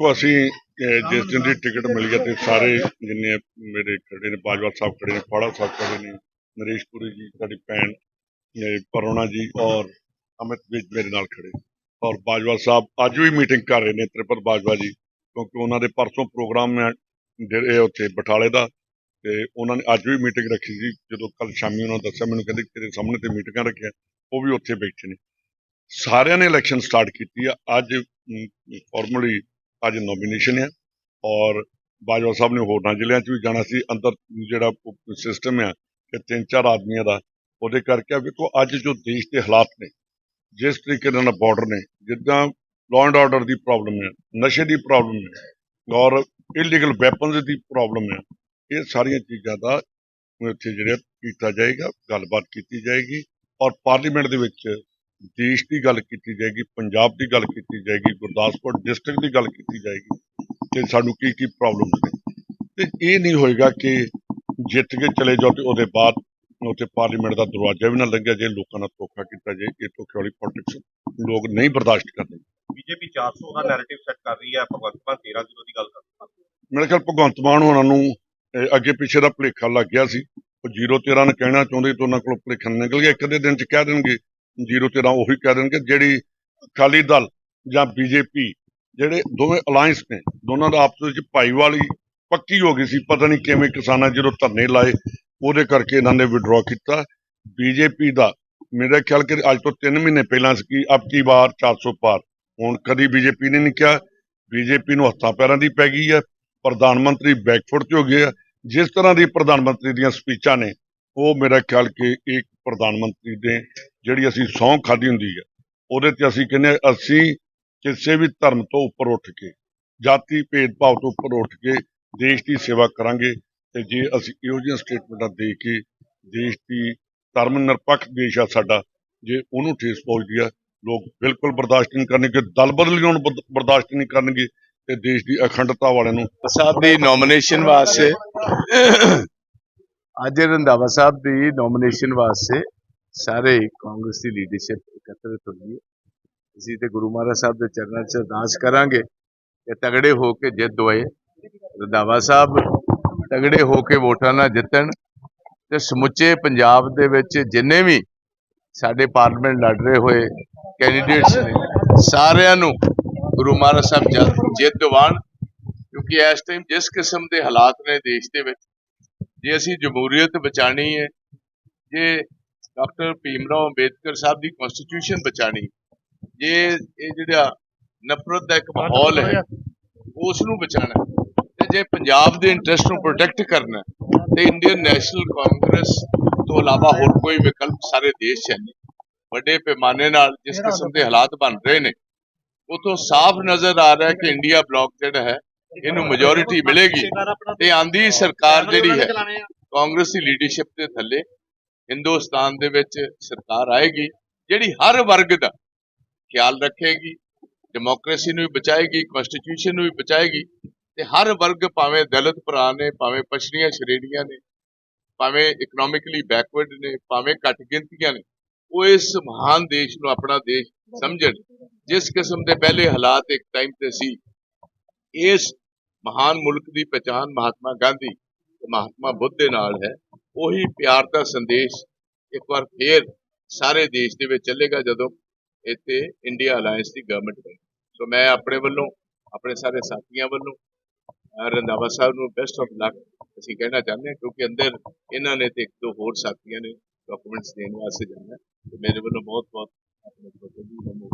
ਉਹ ਅਸੀਂ ਜਿਸ ਦਿਨ ਦੀ ਟਿਕਟ ਮਿਲੀ ਹੈ ਤੇ ਸਾਰੇ ਜਿੰਨੇ ਮੇਰੇ ਖੜੇ ਨੇ ਬਾਜਵਾ ਸਾਹਿਬ ਖੜੇ ਨੇ ਫਾੜਾ ਸਾਹਿਬ ਖੜੇ ਨੇ ਨਰੇਸ਼ ਪੁਰੀ ਜੀ ਸਾਡੀ ਭੈਣ ਪਰੋਣਾ ਜੀ ਔਰ ਅਮਿਤ ਵਿਜ ਮੇਰੇ ਨਾਲ ਖੜੇ ਔਰ ਬਾਜਵਾ ਸਾਹਿਬ ਅੱਜ ਵੀ ਮੀਟਿੰਗ ਕਰ ਰਹੇ ਨੇ ਤ੍ਰਿਪਤ ਬਾਜਵਾ ਜੀ ਕਿਉਂਕਿ ਉਹਨਾਂ ਦੇ ਪਰਸੋਂ ਪ੍ਰੋਗਰਾਮ ਹੈ ਜਿਹੜੇ ਉੱਥੇ ਬਟਾਲੇ ਦਾ ਤੇ ਉਹਨਾਂ ਨੇ ਅੱਜ ਵੀ ਮੀਟਿੰਗ ਰੱਖੀ ਸੀ ਜਦੋਂ ਕੱਲ ਸ਼ਾਮੀ ਉਹਨਾਂ ਦੱਸਿਆ ਮੈਨੂੰ ਕਹਿੰਦੇ ਤੇਰੇ ਸਾਹਮਣੇ ਤੇ ਮੀਟਿੰਗਾਂ ਰੱਖੀਆਂ ਉਹ ਵੀ ਉੱਥੇ ਬੈਠੇ ਨੇ। ਸਾਰਿਆਂ ਨੇ ਇਲੈਕਸ਼ਨ ਸਟਾਰਟ ਕੀਤੀ ਆ ਅੱਜ ਫਾਰਮਲੀ ਅੱਜ ਨੋਮੀਨੇਸ਼ਨ ਆ ਔਰ ਬਾਜਵਾ ਸਾਹਿਬ ਨੇ ਹੋਰਨਾਂ ਜ਼ਿਲ੍ਹਿਆਂ 'ਚ ਵੀ ਜਾਣਾ ਸੀ, ਅੰਦਰ ਜਿਹੜਾ ਸਿਸਟਮ ਆ ਕਿ ਤਿੰਨ ਚਾਰ ਆਦਮੀਆਂ ਦਾ, ਉਹਦੇ ਕਰਕੇ ਆ ਵੇਖੋ ਅੱਜ ਜੋ ਦੇਸ਼ ਦੇ ਹਾਲਾਤ ਨੇ, ਜਿਸ ਤਰੀਕੇ ਨਾਲ ਬਾਰਡਰ ਨੇ, ਜਿੱਦਾਂ ਲਾਅ ਐਂਡ ਆਰਡਰ ਦੀ ਪ੍ਰੋਬਲਮ ਹੈ, ਨਸ਼ੇ ਦੀ ਪ੍ਰੋਬਲਮ ਹੈ ਔਰ ਇਲੀਗਲ ਵੈਪਨਸ ਦੀ ਪ੍ਰੋਬਲਮ ਹੈ, ਇਹ ਸਾਰੀਆਂ ਚੀਜ਼ਾਂ ਦਾ ਇੱਥੇ ਜਿਹੜਾ ਕੀਤਾ ਜਾਏਗਾ, ਗੱਲਬਾਤ ਕੀਤੀ ਜਾਏਗੀ ਔਰ ਪਾਰਲੀਮੈਂਟ ਦੇ ਵਿੱਚ ਦੇਸ਼ ਦੀ ਗੱਲ ਕੀਤੀ ਜਾਏਗੀ ਪੰਜਾਬ ਦੀ ਗੱਲ ਕੀਤੀ ਜਾਏਗੀ ਗੁਰਦਾਸਪੁਰ ਡਿਸਟ੍ਰਿਕਟ ਦੀ ਗੱਲ ਕੀਤੀ ਜਾਏਗੀ ਕਿ ਸਾਨੂੰ ਕੀ ਕੀ ਪ੍ਰੋਬਲਮਸ ਨੇ। ਤੇ ਇਹ ਨਹੀਂ ਹੋਏਗਾ ਕਿ ਜਿੱਤ ਕੇ ਚਲੇ ਜਾਓ ਤੇ ਉਹਦੇ ਬਾਅਦ ਉੱਥੇ ਪਾਰਲੀਮੈਂਟ ਦਾ ਦਰਵਾਜ਼ਾ ਵੀ ਨਾ ਲੱਗਿਆ ਜੇ ਲੋਕਾਂ ਨਾਲ ਧੋਖਾ ਕੀਤਾ ਜਾਏ ਇਹ ਧੋਖੇ ਵਾਲੀ ਪੋਲਿਟਿਕਸ ਲੋਕ ਨਹੀਂ ਬਰਦਾਸ਼ਤ ਕਰਦੇ। ਬੀਜੇਪੀ 400 ਦਾ ਨੈਰੇਟਿਵ ਸੈੱਟ ਕਰ ਰਹੀ ਹੈ ਭਗਵੰਤ ਮਾਨ 13 ਜ਼ੀਰੋ ਦੀ ਗੱਲ ਕਰ ਰਿਹਾ ਮੇਰੇ ਖਿਆਲ ਭਗਵੰਤ ਮਾਨ ਉਹਨਾਂ ਨੂੰ ਅੱਗੇ ਪਿੱਛੇ ਦਾ ਭੁਲੇਖਾ ਲੱਗ ਗਿਆ ਸੀ। ਉਹ 013 ਨੂੰ ਕਹਿਣਾ ਚਾਹੁੰਦੇ ਤੇ ਉਹਨਾਂ ਕੋਲ ਭੁਲੇਖਾ ਨਿਕਲ ਗਿਆ ਇੱਕ ਅੱਧੇ ਦਿਨ ਚ ਕਹਿ ਦੇਣਗੇ 013 ਉਹੀ ਕਹਿ ਦੇਣਗੇ, ਜਿਹੜੀ ਅਕਾਲੀ ਦਲ ਜਾਂ ਬੀਜੇਪੀ ਜਿਹੜੇ ਦੋਵੇਂ ਅਲਾਈਅੰਸ ਨੇ, ਦੋਨਾਂ ਦਾ ਆਪਸ ਵਿੱਚ ਭਾਈਵਾਲੀ ਪੱਕੀ ਹੋ ਗਈ ਸੀ, ਪਤਾ ਨਹੀਂ ਕਿਵੇਂ ਕਿਸਾਨਾਂ ਜਦੋਂ ਧਰਨੇ ਲਾਏ, ਉਹਦੇ ਕਰਕੇ ਇਹਨਾਂ ਨੇ ਵਿਡਰਾਅ ਕੀਤਾ। ਬੀਜੇਪੀ ਦਾ, ਮੇਰਾ ਖਿਆਲ ਕਿ ਅੱਜ ਤੋਂ 3 ਮਹੀਨੇ ਪਹਿਲਾਂ ਸੀ ਕਿ ਅਬ ਕੀ ਵਾਰ 400 ਪਾਰ। ਹੁਣ ਕਦੀ ਬੀਜੇਪੀ ਨੇ ਨਹੀਂ ਕਿਹਾ, ਬੀਜੇਪੀ ਨੂੰ ਹੱਥਾਂ ਪੈਰਾਂ ਦੀ ਪੈ ਗਈ ਹੈ, ਪ੍ਰਧਾਨ ਮੰਤਰੀ ਬੈਕਫੁੱਟ ਤੇ ਹੋ ਗਏ ਆ। ਜਿਸ ਤਰ੍ਹਾਂ ਦੀ ਪ੍ਰਧਾਨ ਮੰਤਰੀ ਦੀਆਂ ਸਪੀਚਾਂ ਨੇ, ਉਹ ਮੇਰਾ ਖਿਆਲ ਕਿ ਇੱਕ ਪ੍ਰਧਾਨ ਮੰਤਰੀ ਦੇ ਜਿਹੜੀ ਅਸੀਂ ਸਹੁੰ ਖਾਦੀ ਹੁੰਦੀ ਹੈ, ਉਹਦੇ ਤੇ ਅਸੀਂ ਕਹਿੰਦੇ ਅਸੀਂ ਕਿਸੇ ਵੀ ਧਰਮ ਤੋਂ ਉੱਪਰ ਉੱਠ ਕੇ, ਜਾਤੀ ਭੇਦਭਾਵ ਤੋਂ ਉੱਪਰ ਉੱਠ ਕੇ ਦੇਸ਼ ਦੀ ਸੇਵਾ ਕਰਾਂਗੇ ਤੇ ਜੇ ਅਸੀਂ ਇਹੋ ਜਿਹੀਆਂ ਸਟੇਟਮੈਂਟਾਂ ਦੇ ਕੇ ਦੇਸ਼ ਦੀ ਧਰਮ ਨਿਰਪੱਖ ਦੇਸ਼ ਆ ਸਾਡਾ, ਜੇ ਉਹਨੂੰ ਠੇਸ ਪਹੁੰਚਦੀ ਆ ਲੋਕ ਬਿਲਕੁਲ ਬਰਦਾਸ਼ਤ ਨਹੀਂ ਕਰਨਗੇ ਦਲ ਬਦਲੀ ਹੁਣ ਬਰਦਾਸ਼ਤ ਨਹੀਂ ਕਰਨਗੇ, ਤੇ ਦੇਸ਼ ਦੀ ਅਖੰਡਤਾ ਵਾਲਿਆਂ ਨੂੰ ਸਾਹਿਬ ਨੋਮੀਨੇਸ਼ਨ ਵਾਸਤੇ ਅੱਜ ਰੰਧਾਵਾ ਸਾਹਿਬ ਦੀ ਨੋਮੀਨੇਸ਼ਨ ਵਾਸਤੇ ਸਾਰੇ ਕਾਂਗਰਸ ਦੀ ਲੀਡਰਸ਼ਿਪ ਇਕੱਤਰਿਤ ਹੋਈ ਹੈ। ਅਸੀਂ ਤੇ ਗੁਰੂ ਮਹਾਰਾਜ ਸਾਹਿਬ ਦੇ ਚਰਨਾਂ 'ਚ ਅਰਦਾਸ ਕਰਾਂਗੇ ਕਿ ਤਗੜੇ ਹੋ ਕੇ ਜਿੱਤ ਹੋਏ। ਰੰਧਾਵਾ ਸਾਹਿਬ ਤਗੜੇ ਹੋ ਕੇ ਵੋਟਾਂ ਨਾਲ ਜਿੱਤਣ ਤੇ ਸਮੁੱਚੇ ਪੰਜਾਬ ਦੇ ਵਿੱਚ ਜਿੰਨੇ ਵੀ ਸਾਡੇ ਪਾਰਲੀਮੈਂਟ ਲੜ ਰਹੇ ਹੋਏ ਕੈਂਡੀਡੇਟਸ ਨੇ, ਸਾਰਿਆਂ ਨੂੰ ਗੁਰੂ ਮਹਾਰਾਜ ਸਾਹਿਬ ਜਿੱਤ ਦਿਵਾਉਣ। ਕਿਉਂਕਿ ਇਸ ਟਾਈਮ ਜਿਸ ਕਿਸਮ ਦੇ ਹਾਲਾਤ ਨੇ ਦੇਸ਼ ਦੇ ਵਿੱਚ ਜੇ ਅਸੀਂ ਜਮਹੂਰੀਅਤ ਬਚਾਣੀ ਹੈ ਜੇ ਡਾਕਟਰ ਭੀਮਰਾਓ ਅੰਬੇਦਕਰ ਸਾਹਿਬ ਦੀ ਕਨਸਟੀਟਿਊਸ਼ਨ ਬਚਾਣੀ ਜੇ ਇਹ ਜਿਹੜਾ ਨਫ਼ਰਤ ਦਾ ਇੱਕ ਮਾਹੌਲ ਹੈ ਉਸ ਨੂੰ ਬਚਾਣਾ ਤੇ ਜੇ ਪੰਜਾਬ ਦੇ ਇੰਟਰਸਟ ਨੂੰ ਪ੍ਰੋਟੈਕਟ ਕਰਨਾ ਹੈ, ਤੇ ਇੰਡੀਅਨ ਨੈਸ਼ਨਲ ਕਾਂਗਰਸ ਤੋਂ ਇਲਾਵਾ ਹੋਰ ਕੋਈ ਵਿਕਲਪ ਸਾਰੇ ਦੇਸ਼ 'ਚ ਨਹੀਂ। ਵੱਡੇ ਪੈਮਾਨੇ ਨਾਲ ਜਿਸ ਕਿਸਮ ਦੇ ਹਾਲਾਤ ਬਣ ਰਹੇ ਨੇ ਉਤੋਂ ਸਾਫ਼ ਨਜ਼ਰ ਆ ਰਿਹਾ ਹੈ ਕਿ ਇੰਡੀਆ ਬਲੌਕ ਜਿਹੜਾ ਹੈ। ਇਹਨੂੰ ਮੈਜੋਰਿਟੀ ਮਿਲੇਗੀ। ਤੇ ਆਂਦੀ ਸਰਕਾਰ ਜਿਹੜੀ ਹੈ ਕਾਂਗਰਸ ਦੀ ਲੀਡਰਸ਼ਿਪ ਦੇ ਥੱਲੇ ਹਿੰਦੁਸਤਾਨ ਦੇ ਵਿੱਚ ਸਰਕਾਰ ਆਏਗੀ ਜਿਹੜੀ ਹਰ ਵਰਗ ਦਾ ਖਿਆਲ ਰੱਖੇਗੀ ਡੈਮੋਕ੍ਰੇਸੀ ਨੂੰ ਵੀ ਬਚਾਏਗੀ ਕਨਸਟੀਟਿਊਸ਼ਨ ਨੂੰ ਵੀ ਬਚਾਏਗੀ ਤੇ ਹਰ ਵਰਗ ਭਾਵੇਂ ਦਲਿਤ ਭਰਾ ਨੇ ਭਾਵੇਂ ਪਛੜੀਆਂ ਸ਼੍ਰੇਣੀਆਂ ਨੇ ਭਾਵੇਂ ਇਕਨੋਮਿਕਲੀ ਬੈਕਵਰਡ ਨੇ ਭਾਵੇਂ ਘੱਟ ਗਿਣਤੀਆਂ ਨੇ ਉਹ ਇਸ ਮਹਾਨ ਦੇਸ਼ ਨੂੰ ਆਪਣਾ ਦੇਸ਼ ਸਮਝਣ। ਜਿਸ ਕਿਸਮ ਦੇ ਪਹਿਲੇ ਹਾਲਾਤ ਇੱਕ ਟਾਈਮ ਤੇ ਸੀ ਇਸ ਮਹਾਨ ਮੁਲਕ ਦੀ ਪਛਾਣ ਮਹਾਤਮਾ ਗਾਂਧੀ ਤੇ ਮਹਾਤਮਾ ਬੁੱਧ ਦੇ ਨਾਲ ਹੈ। ਉਹੀ ਪਿਆਰ ਦਾ ਸੰਦੇਸ਼ ਇੱਕ ਵਾਰ ਫੇਰ ਸਾਰੇ ਦੇਸ਼ ਦੇ ਵਿੱਚ ਚੱਲੇਗਾ ਜਦੋਂ ਇੱਥੇ ਇੰਡੀਆ ਅਲਾਈਅੰਸ ਦੀ ਗਵਰਨਮੈਂਟ ਬਣੇ ਸੋ ਮੈਂ ਆਪਣੇ ਵੱਲੋਂ, ਆਪਣੇ ਸਾਰੇ ਸਾਥੀਆਂ ਵੱਲੋਂ, ਅਹ ਰੰਧਾਵਾ ਸਾਹਿਬ ਨੂੰ ਬੈਸਟ ਆਫ ਲੱਕ ਅਸੀਂ ਕਹਿਣਾ ਚਾਹੁੰਦੇ ਹਾਂ ਕਿਉਂਕਿ ਅੰਦਰ ਇਹਨਾਂ ਨੇ ਤੇ ਇੱਕ ਦੋ ਹੋਰ ਸਾਥੀਆਂ ਨੇ ਡਾਕੂਮੈਂਟਸ ਦੇਣ ਵਾਸਤੇ ਜਾਣਾ ਤੇ ਮੇਰੇ ਵੱਲੋਂ ਬਹੁਤ ਬਹੁਤ ਆਪਣੇ ਵੱਲੋਂ